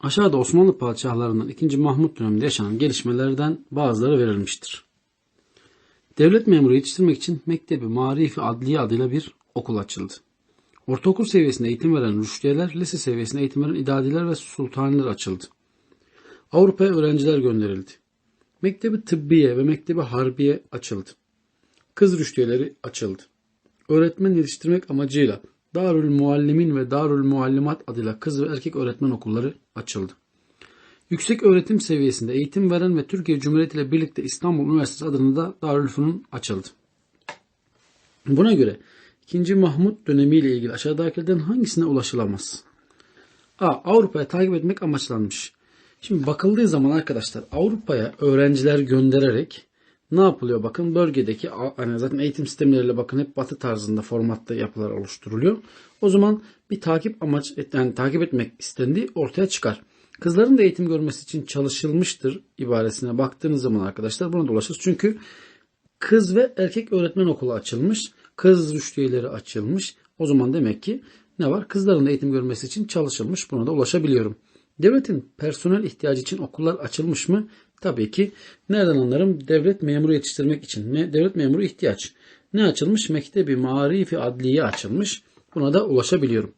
Aşağıda Osmanlı padişahlarından 2. Mahmut döneminde yaşanan gelişmelerden bazıları verilmiştir. Devlet memuru yetiştirmek için Mektebi Marifi Adliye adıyla bir okul açıldı. Ortaokul seviyesinde eğitim veren rüştiyeler, lise seviyesinde eğitim veren idadiler ve sultaniler açıldı. Avrupa'ya öğrenciler gönderildi. Mektebi Tıbbiye ve Mektebi Harbiye açıldı. Kız rüştiyeleri açıldı. Öğretmen yetiştirmek amacıyla Darül Muallimin ve Darül Muallimat adıyla kız ve erkek öğretmen okulları açıldı. Yüksek öğretim seviyesinde eğitim veren ve Türkiye Cumhuriyeti ile birlikte İstanbul Üniversitesi adına da Darülfünun açıldı. Buna göre 2. Mahmut dönemiyle ilgili aşağıdakilerden hangisine ulaşılamaz? A. Avrupa'ya takip etmek amaçlanmış. Şimdi bakıldığı zaman arkadaşlar Avrupa'ya öğrenciler göndererek ne yapılıyor? Bakın bölgedeki hani zaten eğitim sistemleriyle bakın hep batı tarzında formatta yapılar oluşturuluyor. O zaman bir takip amaç yani takip etmek istendiği ortaya çıkar. Kızların da eğitim görmesi için çalışılmıştır ibaresine baktığınız zaman arkadaşlar buna da ulaşırız. Çünkü kız ve erkek öğretmen okulu açılmış. Kız rüştiyeleri açılmış. O zaman demek ki ne var? Kızların da eğitim görmesi için çalışılmış. Buna da ulaşabiliyorum. Devletin personel ihtiyacı için okullar açılmış mı? Tabii ki. Nereden anlarım? Devlet memuru yetiştirmek için. Devlet memuru ihtiyaç. Ne açılmış? Mektebi Marifi Adliye açılmış. Buna da ulaşabiliyorum.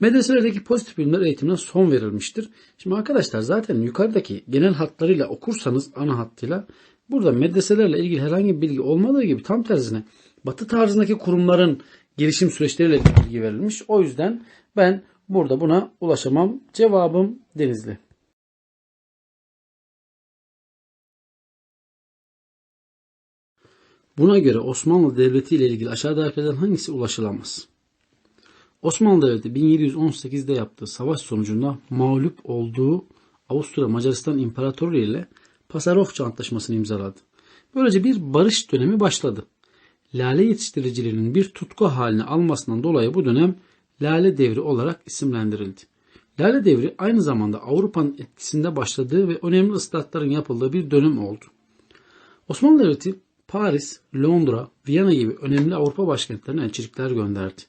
Medreselerdeki pozitif bilimler eğitimine son verilmiştir. Şimdi arkadaşlar zaten yukarıdaki genel hatlarıyla okursanız ana hattıyla burada medreselerle ilgili herhangi bir bilgi olmadığı gibi tam tersine batı tarzındaki kurumların gelişim süreçleriyle bilgi verilmiş. O yüzden ben burada buna ulaşamam. Cevabım Denizli. Buna göre Osmanlı Devleti ile ilgili aşağıdakilerden hangisi ulaşılamaz? Osmanlı Devleti 1718'de yaptığı savaş sonucunda mağlup olduğu Avusturya Macaristan İmparatoru ile Pasarofça Antlaşması'nı imzaladı. Böylece bir barış dönemi başladı. Lale yetiştiriciliğinin bir tutku haline almasından dolayı bu dönem Lale Devri olarak isimlendirildi. Lale Devri aynı zamanda Avrupa'nın etkisinde başladığı ve önemli ıslahatların yapıldığı bir dönem oldu. Osmanlı Devleti Paris, Londra, Viyana gibi önemli Avrupa başkentlerine elçilikler gönderdi.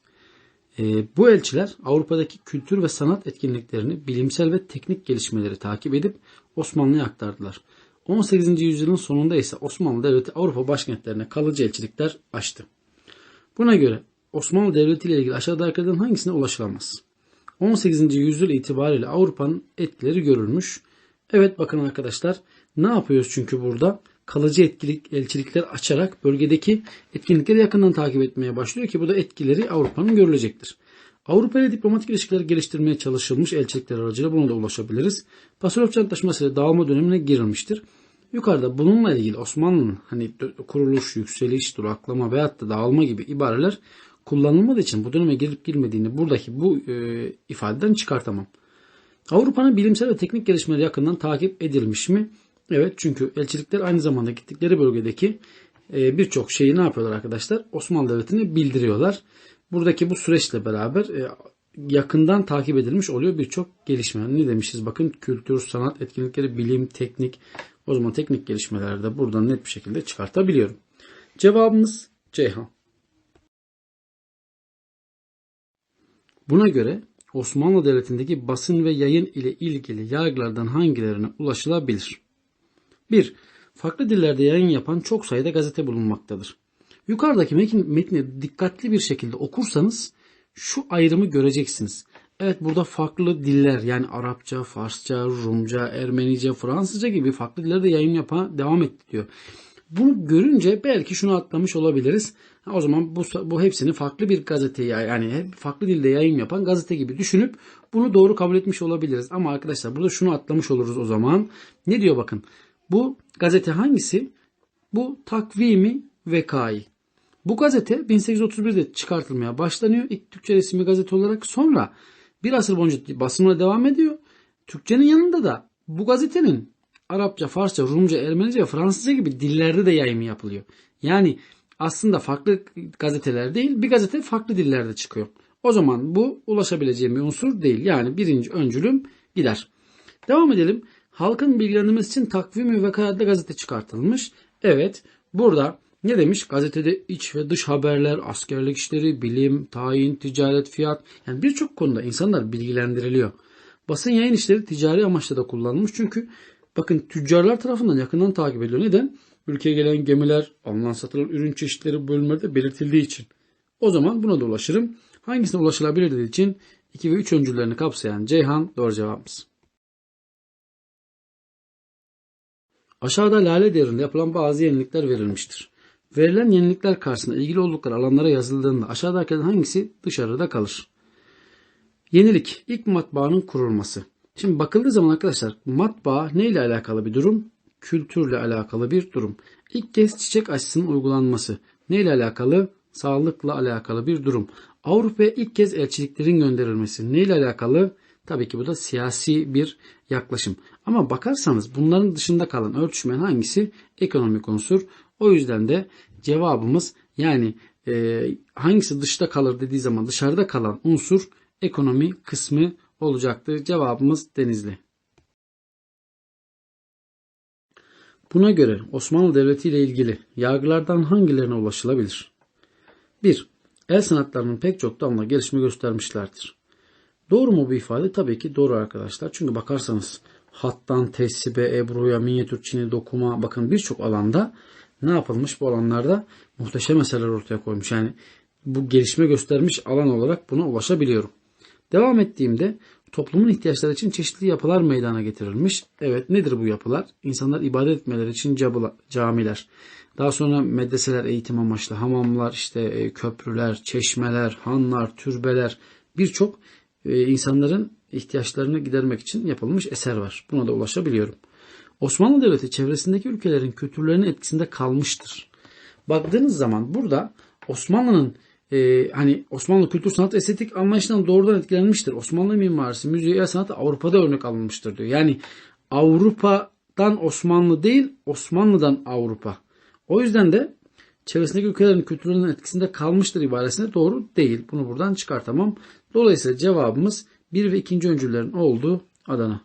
E, bu elçiler Avrupa'daki kültür ve sanat etkinliklerini, bilimsel ve teknik gelişmeleri takip edip Osmanlı'ya aktardılar. 18. yüzyılın sonunda ise Osmanlı Devleti Avrupa başkentlerine kalıcı elçilikler açtı. Buna göre Osmanlı Devleti ile ilgili aşağıdakilerden hangisine ulaşılamaz? 18. yüzyıl itibariyle Avrupa'nın etkileri görülmüş. Evet bakın arkadaşlar ne yapıyoruz çünkü burada? Kalıcı etkilik, elçilikler açarak bölgedeki etkinlikleri yakından takip etmeye başlıyor ki bu da etkileri Avrupa'nın görülecektir. Avrupa ile diplomatik ilişkiler geliştirmeye çalışılmış elçilikler aracılığıyla buna da ulaşabiliriz. Pasarofça Antlaşması ile dağılma dönemine girilmiştir. Yukarıda bununla ilgili Osmanlı'nın hani kuruluş, yükseliş, duraklama veyahut da dağılma gibi ibareler kullanılmadığı için bu döneme girip girmediğini buradaki bu e, ifadeden çıkartamam. Avrupa'nın bilimsel ve teknik gelişmeleri yakından takip edilmiş mi? Evet çünkü elçilikler aynı zamanda gittikleri bölgedeki e, birçok şeyi ne yapıyorlar arkadaşlar? Osmanlı Devleti'ne bildiriyorlar. Buradaki bu süreçle beraber e, yakından takip edilmiş oluyor birçok gelişme. Ne demişiz? Bakın kültür, sanat etkinlikleri, bilim, teknik. O zaman teknik gelişmeleri de buradan net bir şekilde çıkartabiliyorum. Cevabımız Ceyhan. Buna göre Osmanlı Devleti'ndeki basın ve yayın ile ilgili yargılardan hangilerine ulaşılabilir? 1. Farklı dillerde yayın yapan çok sayıda gazete bulunmaktadır. Yukarıdaki metni dikkatli bir şekilde okursanız şu ayrımı göreceksiniz. Evet burada farklı diller yani Arapça, Farsça, Rumca, Ermenice, Fransızca gibi farklı dillerde yayın yapan devam etti diyor. Bunu görünce belki şunu atlamış olabiliriz. O zaman bu, bu hepsini farklı bir gazete yani farklı dilde yayın yapan gazete gibi düşünüp bunu doğru kabul etmiş olabiliriz. Ama arkadaşlar burada şunu atlamış oluruz o zaman. Ne diyor bakın. Bu gazete hangisi? Bu Takvimi Vekai. Bu gazete 1831'de çıkartılmaya başlanıyor. İlk Türkçe resmi gazete olarak sonra bir asır boyunca basımına devam ediyor. Türkçenin yanında da bu gazetenin Arapça, Farsça, Rumca, Ermenice ve Fransızca gibi dillerde de yayımı yapılıyor. Yani aslında farklı gazeteler değil bir gazete farklı dillerde çıkıyor. O zaman bu ulaşabileceğim bir unsur değil. Yani birinci öncülüm gider. Devam edelim halkın bilgilendirmesi için takvim ve vekaletli gazete çıkartılmış. Evet burada ne demiş? Gazetede iç ve dış haberler, askerlik işleri, bilim, tayin, ticaret, fiyat yani birçok konuda insanlar bilgilendiriliyor. Basın yayın işleri ticari amaçla da kullanılmış. Çünkü bakın tüccarlar tarafından yakından takip ediliyor. Neden? Ülkeye gelen gemiler, alınan satılan ürün çeşitleri bölümlerde belirtildiği için. O zaman buna da ulaşırım. Hangisine ulaşılabilir dediği için 2 ve 3 öncüllerini kapsayan Ceyhan doğru cevabımız. Aşağıda lale devrinde yapılan bazı yenilikler verilmiştir. Verilen yenilikler karşısında ilgili oldukları alanlara yazıldığında aşağıdakilerden hangisi dışarıda kalır? Yenilik, ilk matbaanın kurulması. Şimdi bakıldığı zaman arkadaşlar matbaa ne ile alakalı bir durum? Kültürle alakalı bir durum. İlk kez çiçek aşısının uygulanması. Ne ile alakalı? Sağlıkla alakalı bir durum. Avrupa'ya ilk kez elçiliklerin gönderilmesi. Ne ile alakalı? Tabii ki bu da siyasi bir yaklaşım. Ama bakarsanız bunların dışında kalan örtüşmeyen hangisi? Ekonomik unsur. O yüzden de cevabımız yani e, hangisi dışta kalır dediği zaman dışarıda kalan unsur ekonomi kısmı olacaktır. Cevabımız Denizli. Buna göre Osmanlı Devleti ile ilgili yargılardan hangilerine ulaşılabilir? 1. El sanatlarının pek çok dalında gelişme göstermişlerdir. Doğru mu bu ifade? Tabii ki doğru arkadaşlar. Çünkü bakarsanız hattan tesibe, ebruya, minyatür çini, dokuma bakın birçok alanda ne yapılmış bu alanlarda muhteşem eserler ortaya koymuş. Yani bu gelişme göstermiş alan olarak buna ulaşabiliyorum. Devam ettiğimde toplumun ihtiyaçları için çeşitli yapılar meydana getirilmiş. Evet nedir bu yapılar? İnsanlar ibadet etmeleri için camiler. Daha sonra medreseler eğitim amaçlı, hamamlar, işte e, köprüler, çeşmeler, hanlar, türbeler birçok insanların ihtiyaçlarını gidermek için yapılmış eser var. Buna da ulaşabiliyorum. Osmanlı Devleti çevresindeki ülkelerin kültürlerinin etkisinde kalmıştır. Baktığınız zaman burada Osmanlı'nın e, hani Osmanlı kültür sanat estetik anlayışından doğrudan etkilenmiştir. Osmanlı mimarisi, müziği, el sanatı Avrupa'da örnek alınmıştır diyor. Yani Avrupa'dan Osmanlı değil, Osmanlı'dan Avrupa. O yüzden de çevresindeki ülkelerin kültürlerinin etkisinde kalmıştır ibaresine doğru değil. Bunu buradan çıkartamam. Dolayısıyla cevabımız 1 ve 2. öncüllerin olduğu Adana.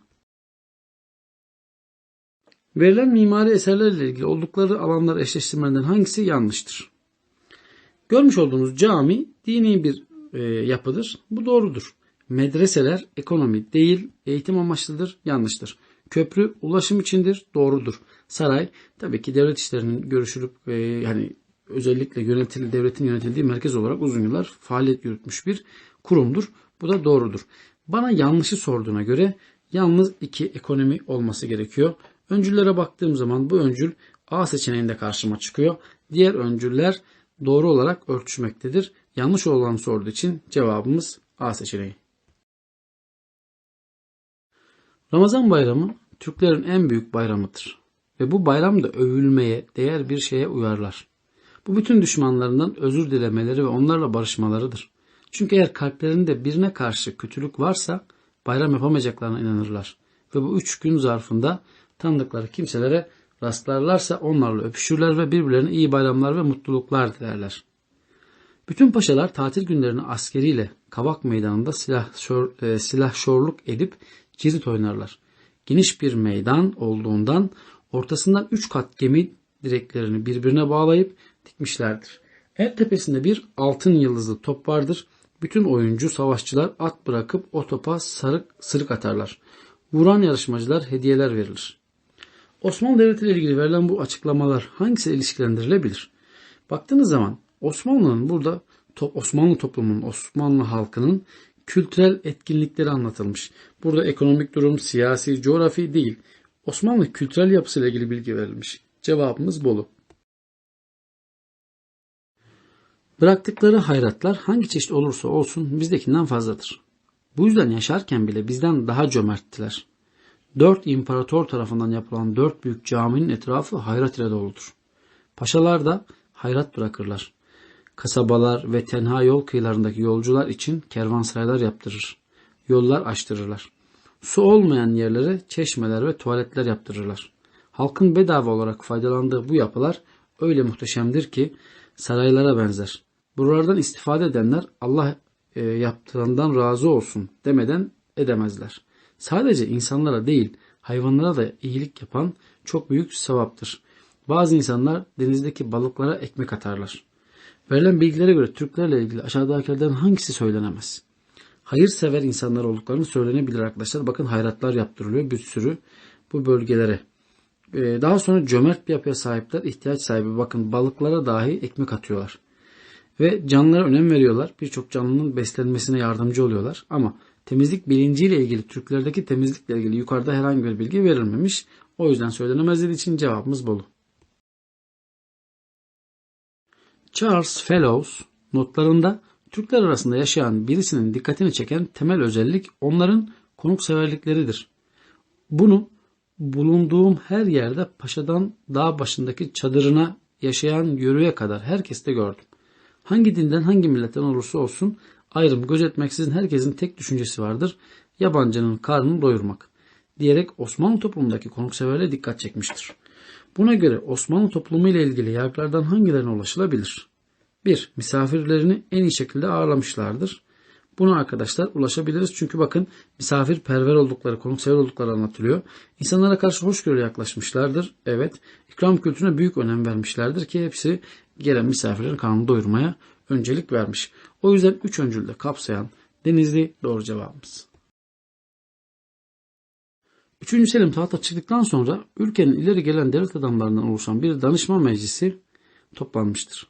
Verilen mimari eserlerle ilgili oldukları alanlar eşleştirmeden hangisi yanlıştır? Görmüş olduğunuz cami dini bir e, yapıdır. Bu doğrudur. Medreseler ekonomi değil, eğitim amaçlıdır, yanlıştır. Köprü ulaşım içindir, doğrudur. Saray tabii ki devlet işlerinin görüşülüp e, yani özellikle yönetil, devletin yönetildiği merkez olarak uzun yıllar faaliyet yürütmüş bir kurumdur. Bu da doğrudur. Bana yanlışı sorduğuna göre yalnız iki ekonomi olması gerekiyor. Öncüllere baktığım zaman bu öncül A seçeneğinde karşıma çıkıyor. Diğer öncüller doğru olarak örtüşmektedir. Yanlış olan sorduğu için cevabımız A seçeneği. Ramazan bayramı Türklerin en büyük bayramıdır. Ve bu bayram da övülmeye değer bir şeye uyarlar. Bu bütün düşmanlarından özür dilemeleri ve onlarla barışmalarıdır. Çünkü eğer kalplerinde birine karşı kötülük varsa bayram yapamayacaklarına inanırlar. Ve bu üç gün zarfında tanıdıkları kimselere rastlarlarsa onlarla öpüşürler ve birbirlerine iyi bayramlar ve mutluluklar dilerler. Bütün paşalar tatil günlerini askeriyle Kavak Meydanı'nda silah, şor, e, silah şorluk edip cirit oynarlar. Geniş bir meydan olduğundan ortasından üç kat gemi direklerini birbirine bağlayıp dikmişlerdir. En tepesinde bir altın yıldızlı top vardır. Bütün oyuncu savaşçılar at bırakıp o topa sarık, sırık atarlar. Vuran yarışmacılar hediyeler verilir. Osmanlı Devleti ile ilgili verilen bu açıklamalar hangisi ilişkilendirilebilir? Baktığınız zaman Osmanlı'nın burada Osmanlı toplumunun, Osmanlı halkının kültürel etkinlikleri anlatılmış. Burada ekonomik durum, siyasi, coğrafi değil. Osmanlı kültürel yapısıyla ilgili bilgi verilmiş. Cevabımız Bolu. Bıraktıkları hayratlar hangi çeşit olursa olsun bizdekinden fazladır. Bu yüzden yaşarken bile bizden daha cömerttiler. Dört imparator tarafından yapılan dört büyük caminin etrafı hayrat ile doludur. Paşalar da hayrat bırakırlar. Kasabalar ve tenha yol kıyılarındaki yolcular için kervansaraylar yaptırır. Yollar açtırırlar. Su olmayan yerlere çeşmeler ve tuvaletler yaptırırlar. Halkın bedava olarak faydalandığı bu yapılar öyle muhteşemdir ki saraylara benzer. Buralardan istifade edenler Allah e, yaptığından razı olsun demeden edemezler. Sadece insanlara değil hayvanlara da iyilik yapan çok büyük sevaptır. Bazı insanlar denizdeki balıklara ekmek atarlar. Verilen bilgilere göre Türklerle ilgili aşağıdakilerden hangisi söylenemez? hayırsever insanlar olduklarını söylenebilir arkadaşlar. Bakın hayratlar yaptırılıyor bir sürü bu bölgelere. Ee, daha sonra cömert bir yapıya sahipler, ihtiyaç sahibi. Bakın balıklara dahi ekmek atıyorlar. Ve canlılara önem veriyorlar. Birçok canlının beslenmesine yardımcı oluyorlar. Ama temizlik bilinciyle ilgili, Türklerdeki temizlikle ilgili yukarıda herhangi bir bilgi verilmemiş. O yüzden söylenemez dediği için cevabımız Bolu. Charles Fellows notlarında Türkler arasında yaşayan birisinin dikkatini çeken temel özellik onların konukseverlikleridir. Bunu bulunduğum her yerde paşadan dağ başındaki çadırına yaşayan yörüye kadar herkeste gördüm. Hangi dinden hangi milletten olursa olsun ayrım gözetmeksizin herkesin tek düşüncesi vardır. Yabancının karnını doyurmak diyerek Osmanlı toplumundaki konukseverliğe dikkat çekmiştir. Buna göre Osmanlı toplumu ile ilgili yargılardan hangilerine ulaşılabilir? 1. Misafirlerini en iyi şekilde ağırlamışlardır. Buna arkadaşlar ulaşabiliriz. Çünkü bakın misafirperver oldukları, konuksever oldukları anlatılıyor. İnsanlara karşı hoşgörülü yaklaşmışlardır. Evet. İkram kültürüne büyük önem vermişlerdir ki hepsi gelen misafirlerin karnını doyurmaya öncelik vermiş. O yüzden üç öncülde kapsayan Denizli doğru cevabımız. Üçüncü Selim tahta çıktıktan sonra ülkenin ileri gelen devlet adamlarından oluşan bir danışma meclisi toplanmıştır.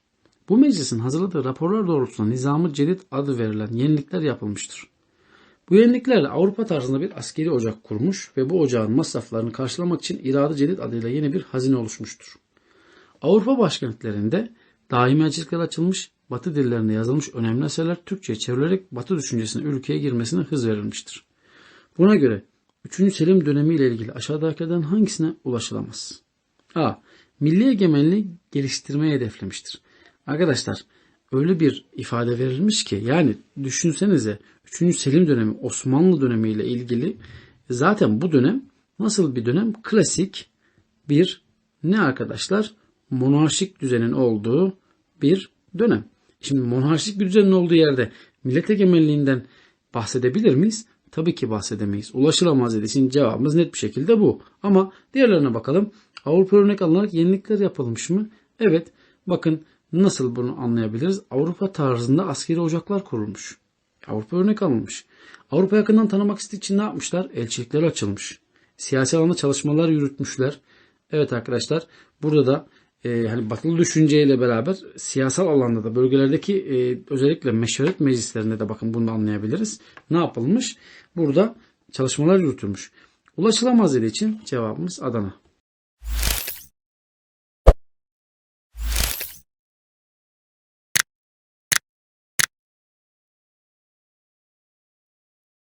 Bu meclisin hazırladığı raporlar doğrultusunda Nizam-ı Cedid adı verilen yenilikler yapılmıştır. Bu yeniliklerle Avrupa tarzında bir askeri ocak kurmuş ve bu ocağın masraflarını karşılamak için İradı Cedid adıyla yeni bir hazine oluşmuştur. Avrupa başkentlerinde daimi elçilikler açılmış, Batı dillerinde yazılmış önemli eserler Türkçe'ye çevrilerek Batı düşüncesine ülkeye girmesine hız verilmiştir. Buna göre 3. Selim dönemi ile ilgili aşağıdakilerden hangisine ulaşılamaz? A. Milli egemenliği geliştirmeyi hedeflemiştir. Arkadaşlar öyle bir ifade verilmiş ki yani düşünsenize 3. Selim dönemi Osmanlı dönemi ile ilgili zaten bu dönem nasıl bir dönem? Klasik bir ne arkadaşlar? Monarşik düzenin olduğu bir dönem. Şimdi monarşik bir düzenin olduğu yerde millet egemenliğinden bahsedebilir miyiz? Tabii ki bahsedemeyiz. Ulaşılamaz dediği için cevabımız net bir şekilde bu. Ama diğerlerine bakalım. Avrupa örnek alınarak yenilikler yapılmış mı? Evet. Bakın nasıl bunu anlayabiliriz? Avrupa tarzında askeri ocaklar kurulmuş. Avrupa örnek alınmış. Avrupa yakından tanımak için ne yapmışlar? Elçilikler açılmış. Siyasi alanda çalışmalar yürütmüşler. Evet arkadaşlar burada da e, hani batılı düşünceyle beraber siyasal alanda da bölgelerdeki e, özellikle meşveret meclislerinde de bakın bunu anlayabiliriz. Ne yapılmış? Burada çalışmalar yürütülmüş. Ulaşılamaz dediği için cevabımız Adana.